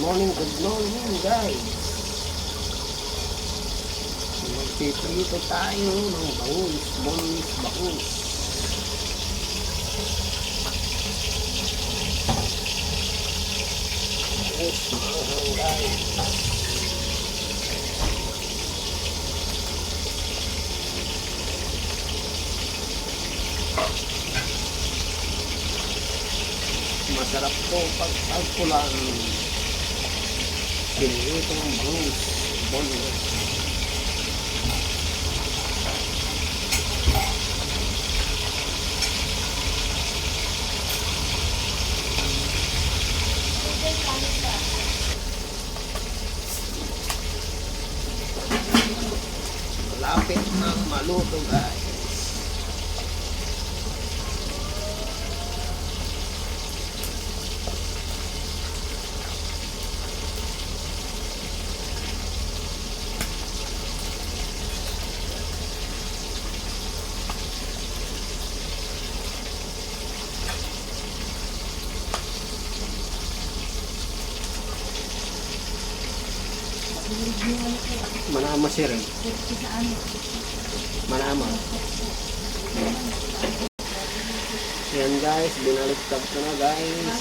morning, good morning guys. Magpiprito tayo ng bangus, bonus, bangus. Yes, mga guys. Masarap po pag tagpulan. Pinitong bangus, bonus. Malapit na maluto guys. Manama rin. Manama. Yan guys, binaliktad ko na guys.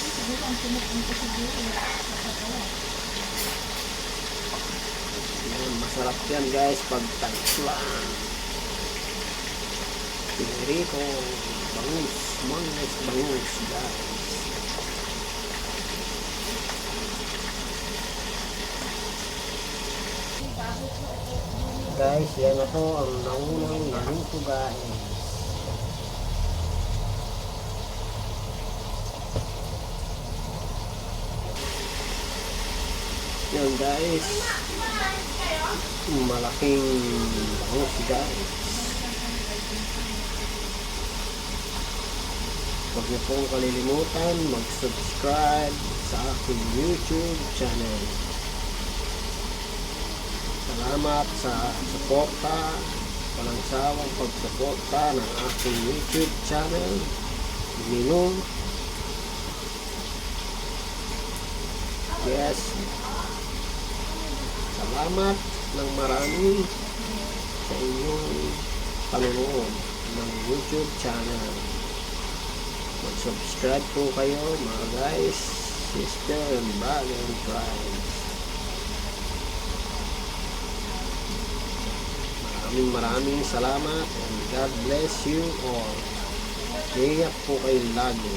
Yan, masarap yan guys pag tagslan. Pinirito, bangus, bangus, bangus guys. Guys, yan na po ang naunang naluto guys. Yan guys. Malaking bangus guys. Huwag niyo pong kalilimutan mag-subscribe sa aking YouTube channel. Salamat sa suporta, walang sawang pagsuporta ng aking YouTube channel. Minong. Yes. Salamat ng marami sa inyong panonood ng YouTube channel. Mag-subscribe po kayo mga guys, sister and brother and friends. Maraming maraming salamat and God bless you all. Ingat po kayo lagi.